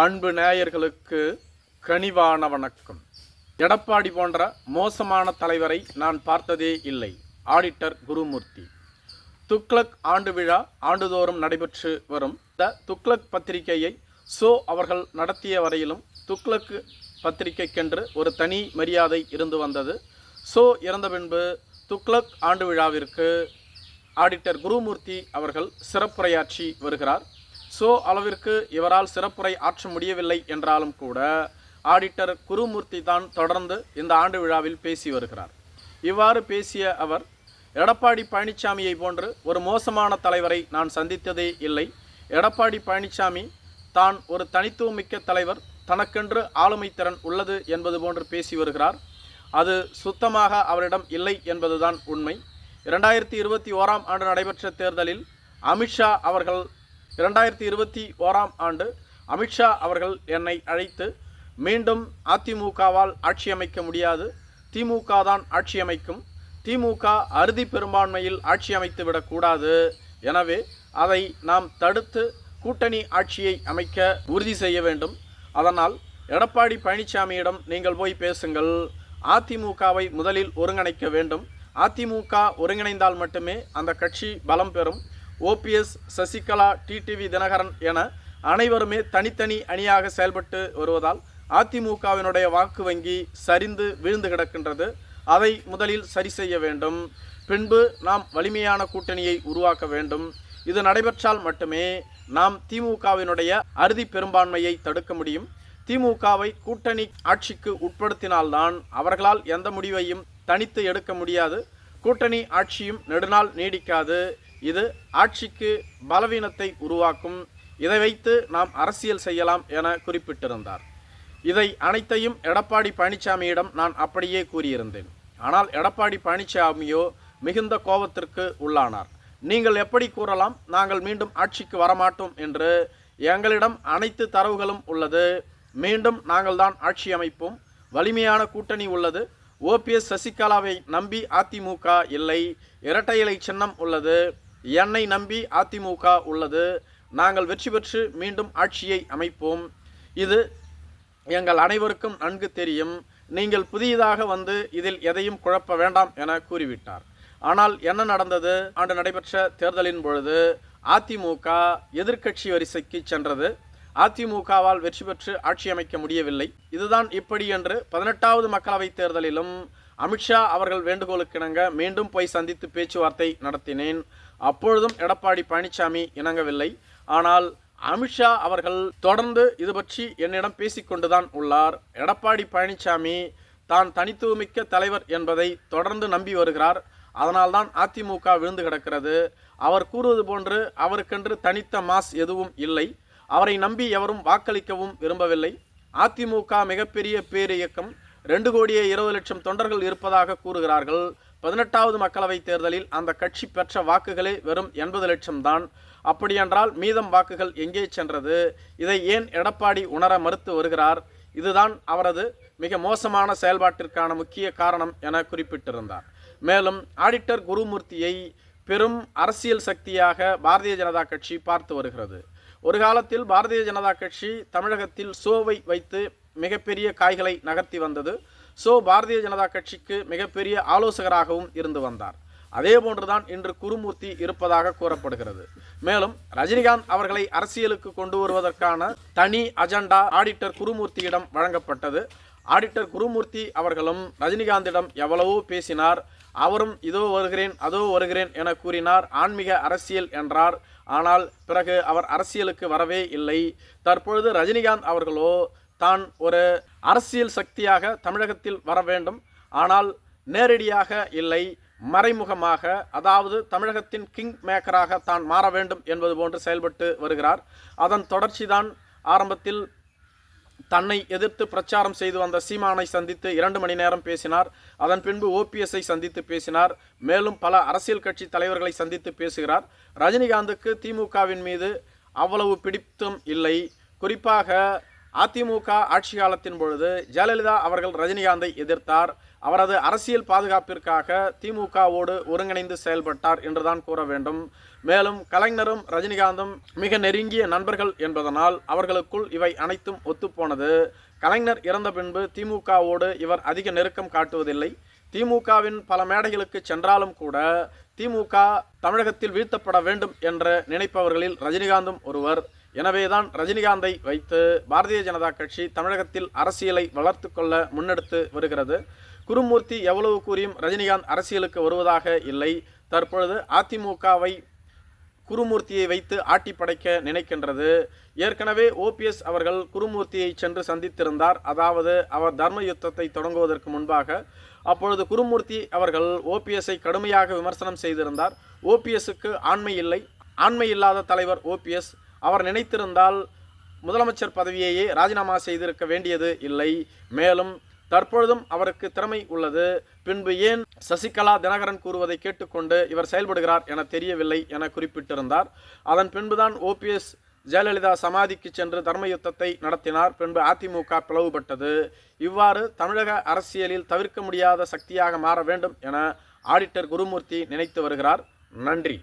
அன்பு நேயர்களுக்கு கனிவான வணக்கம். எடப்பாடி போன்ற மோசமான தலைவரை நான் பார்த்ததே இல்லை. ஆடிட்டர் குருமூர்த்தி. துக்ளக் ஆண்டு விழா ஆண்டுதோறும் நடைபெற்று வரும். த துக்ளக் பத்திரிகையை சோ அவர்கள் நடத்திய வரையிலும் துக்ளக் பத்திரிகைக்கென்று ஒரு தனி மரியாதை இருந்து வந்தது. சோ இறந்த பின்பு துக்ளக் ஆண்டு விழாவிற்கு ஆடிட்டர் குருமூர்த்தி அவர்கள் சிறப்புரையாற்றி வருகிறார். ஸோ அளவிற்கு இவரால் சிறப்புரை ஆற்ற முடியவில்லை என்றாலும் கூட ஆடிட்டர் குருமூர்த்தி தான் தொடர்ந்து இந்த ஆண்டு விழாவில் பேசி வருகிறார். இவ்வாறு பேசிய அவர் எடப்பாடி பழனிசாமியை போன்று ஒரு மோசமான தலைவரை நான் சந்தித்ததே இல்லை. எடப்பாடி பழனிசாமி தான் ஒரு தனித்துவமிக்க தலைவர் தனக்கென்று ஆளுமை திறன் உள்ளது என்பது போன்று பேசி வருகிறார். அது சுத்தமாக அவரிடம் இல்லை என்பதுதான் உண்மை. இரண்டாயிரத்தி இருபத்தி ஓராம் ஆண்டு நடைபெற்ற தேர்தலில் அமித்ஷா அவர்கள் இரண்டாயிரத்தி இருபத்தி ஓராம் ஆண்டு அமித்ஷா அவர்கள் என்னை அழைத்து மீண்டும் அதிமுகவால் ஆட்சி அமைக்க முடியாது திமுக தான் ஆட்சி அமைக்கும் திமுக அறுதி பெரும்பான்மையில் ஆட்சி அமைத்து விடக்கூடாது எனவே அதை நாம் தடுத்து கூட்டணி ஆட்சியை அமைக்க உறுதி செய்ய வேண்டும். அதனால் எடப்பாடி பழனிசாமியிடம் நீங்கள் போய் பேசுங்கள். அதிமுகவை முதலில் ஒருங்கிணைக்க வேண்டும். அதிமுக ஒருங்கிணைந்தால் மட்டுமே அந்த கட்சி பலம் பெறும். ஓபிஎஸ் சசிகலா டிடிவி தினகரன் என அனைவருமே தனித்தனி அணியாக செயல்பட்டு வருவதால் அதிமுகவினுடைய வாக்கு வங்கி சரிந்து வீழ்ந்து கிடக்கின்றது. அதை முதலில் சரி செய்ய வேண்டும். பின்பு நாம் வலிமையான கூட்டணியை உருவாக்க வேண்டும். இது நடைபெற்றால் மட்டுமே நாம் திமுகவினுடைய அறுதி பெரும்பான்மையை தடுக்க முடியும். திமுகவை கூட்டணி ஆட்சிக்கு உட்படுத்தினால்தான் அவர்களால் எந்த முடிவையும் தனித்து எடுக்க முடியாது. கூட்டணி ஆட்சியும் நெடுநாள் நீடிக்காது. இது ஆட்சிக்கு பலவீனத்தை உருவாக்கும். இதை வைத்து நாம் அரசியல் செய்யலாம் என குறிப்பிட்டிருந்தார். இதை அனைத்தையும் எடப்பாடி பழனிசாமியிடம் நான் அப்படியே கூறியிருந்தேன். ஆனால் எடப்பாடி பழனிசாமியோ மிகுந்த கோபத்திற்கு உள்ளானார். நீங்கள் எப்படி கூறலாம்? நாங்கள் மீண்டும் ஆட்சிக்கு வரமாட்டோம் என்று எங்களிடம் அனைத்து தரவுகளும் உள்ளது. மீண்டும் நாங்கள் தான் ஆட்சி அமைப்போம். வலிமையான கூட்டணி உள்ளது. ஓபிஎஸ் சசிகலாவை நம்பி அதிமுக இல்லை. இரட்டை இலை சின்னம் உள்ளது. என்னை நம்பி அதிமுக உள்ளது. நாங்கள் வெற்றி பெற்று மீண்டும் ஆட்சியை அமைப்போம். இது எங்கள் அனைவருக்கும் நன்கு தெரியும். நீங்கள் புதியதாக வந்து இதில் எதையும் குழப்ப வேண்டாம் என கூறிவிட்டார். ஆனால் என்ன நடந்தது? ஆண்டு நடைபெற்ற தேர்தலின் பொழுது அதிமுக எதிர்க்கட்சி வரிசைக்கு சென்றது. அதிமுகவால் வெற்றி பெற்று ஆட்சி அமைக்க முடியவில்லை. இதுதான் இப்படி என்று பதினெட்டாவது மக்களவைத் தேர்தலிலும் அமித்ஷா அவர்கள் வேண்டுகோளுக்கிணங்க மீண்டும் போய் சந்தித்து பேச்சுவார்த்தை நடத்தினேன். அப்பொழுதும் எடப்பாடி பழனிசாமி இணங்கவில்லை. ஆனால் அமித்ஷா அவர்கள் தொடர்ந்து இது பற்றி என்னிடம் பேசிக்கொண்டுதான் உள்ளார். எடப்பாடி பழனிசாமி தான் தனித்துவமிக்க தலைவர் என்பதை தொடர்ந்து நம்பி வருகிறார். அதனால்தான் அதிமுக விழுந்து கிடக்கிறது. அவர் கூறுவது போன்று அவருக்கென்று தனித்த மாஸ் எதுவும் இல்லை. அவரை நம்பி எவரும் வாக்களிக்கவும் விரும்பவில்லை. அதிமுக மிகப்பெரிய பேர் இயக்கம் ரெண்டு கோடியே இருபது லட்சம் தொண்டர்கள் இருப்பதாக கூறுகிறார்கள். பதினெட்டாவது மக்களவைத் தேர்தலில் அந்த கட்சி பெற்ற வாக்குகளே வெறும் எண்பது லட்சம் தான். அப்படியென்றால் மீதம் வாக்குகள் எங்கே சென்றது? இதை ஏன் எடப்பாடி உணர மறுத்து வருகிறார்? இதுதான் அவரது மிக மோசமான செயல்பாட்டிற்கான முக்கிய காரணம் என குறிப்பிட்டிருந்தார். மேலும் ஆடிட்டர் குருமூர்த்தியை பெரும் அரசியல் சக்தியாக பாரதிய ஜனதா கட்சி பார்த்து வருகிறது. ஒரு காலத்தில் பாரதிய ஜனதா கட்சி தமிழகத்தில் சோவை வைத்து மிகப்பெரிய காய்களை நகர்த்தி வந்தது. சோ பாரதிய ஜனதா கட்சிக்கு மிகப்பெரிய ஆலோசகராகவும் இருந்து வந்தார். அதே போன்றுதான் இன்று குருமூர்த்தி இருப்பதாக கூறப்படுகிறது. மேலும் ரஜினிகாந்த் அவர்களை அரசியலுக்கு கொண்டு வருவதற்கான தனி அஜெண்டா ஆடிட்டர் குருமூர்த்தியிடம் வழங்கப்பட்டது. ஆடிட்டர் குருமூர்த்தி அவர்களும் ரஜினிகாந்திடம் எவ்வளவோ பேசினார். அவரும் இதோ வருகிறேன் அதோ வருகிறேன் என கூறினார். ஆன்மீக அரசியல் என்றார். ஆனால் பிறகு அவர் அரசியலுக்கு வரவே இல்லை. தற்பொழுது ரஜினிகாந்த் அவர்களோ தான் ஒரு அரசியல் சக்தியாக தமிழகத்தில் வர வேண்டும். ஆனால் நேரடியாக இல்லை. மறைமுகமாக அதாவது தமிழகத்தின் கிங் மேக்கராக தான் மாற வேண்டும் என்பது போன்று செயல்பட்டு வருகிறார். அதன் தொடர்ச்சிதான் ஆரம்பத்தில் தன்னை எதிர்த்து பிரச்சாரம் செய்து வந்த சீமானை சந்தித்து இரண்டு மணி நேரம் பேசினார். அதன் பின்பு ஓபிஎஸ்ஐ சந்தித்து பேசினார். மேலும் பல அரசியல் கட்சி தலைவர்களை சந்தித்து பேசுகிறார். ரஜினிகாந்துக்கு திமுகவின் மீது அவ்வளவு பிடித்தும் இல்லை. குறிப்பாக அதிமுக ஆட்சி காலத்தின் பொழுது ஜெயலலிதா அவர்கள் ரஜினிகாந்தை எதிர்த்தார். அவரது அரசியல் பாதுகாப்பிற்காக திமுகவோடு ஒருங்கிணைந்து செயல்பட்டார் என்றுதான் கூற வேண்டும். மேலும் கலைஞரும் ரஜினிகாந்தும் மிக நெருங்கிய நண்பர்கள் என்பதனால் அவர்களுக்குள் இவை அனைத்தும் ஒத்துப்போனது. கலைஞர் இறந்த பின்பு திமுகவோடு இவர் அதிக நெருக்கம் காட்டுவதில்லை. திமுகவின் பல மேடைகளுக்கு சென்றாலும் கூட திமுக தமிழகத்தில் வீழ்த்தப்பட வேண்டும் என்று நினைப்பவர்களில் ரஜினிகாந்தும் ஒருவர். எனவேதான் ரஜினிகாந்தை வைத்து பாரதிய ஜனதா கட்சி தமிழகத்தில் அரசியலை வளர்த்து கொள்ள முன்னெடுத்து வருகிறது. குருமூர்த்தி எவ்வளவு கூறியும் ரஜினிகாந்த் அரசியலுக்கு வருவதாக இல்லை. தற்பொழுது அதிமுகவை குருமூர்த்தியை வைத்து ஆட்டி படைக்க நினைக்கின்றது. ஏற்கனவே ஓபிஎஸ் அவர்கள் குருமூர்த்தியை சென்று சந்தித்திருந்தார். அதாவது அவர் தர்ம யுத்தத்தை தொடங்குவதற்கு முன்பாக அப்பொழுது குருமூர்த்தி அவர்கள் ஓபிஎஸ்ஐ கடுமையாக விமர்சனம் செய்திருந்தார். ஓபிஎஸ்க்கு ஆண்மை இல்லை. ஆண்மை இல்லாத தலைவர் ஓபிஎஸ் அவர் நினைத்திருந்தால் முதலமைச்சர் பதவியையே ராஜினாமா செய்திருக்க வேண்டியது இல்லை. மேலும் தற்பொழுதும் அவருக்கு திறமை உள்ளது. பின்பு ஏன் சசிகலா தினகரன் கூறுவதை கேட்டுக்கொண்டு இவர் செயல்படுகிறார் என தெரியவில்லை என குறிப்பிட்டிருந்தார். அதன் பின்புதான் ஓபிஎஸ் ஜெயலலிதா சமாதிக்கு சென்று தர்ம யுத்தத்தை நடத்தினார். பின்பு அதிமுக பிளவுபட்டது. இவ்வாறு தமிழக அரசியலில் தவிர்க்க முடியாத சக்தியாக மாற வேண்டும் என ஆடிட்டர் குருமூர்த்தி நினைத்து வருகிறார். நன்றி.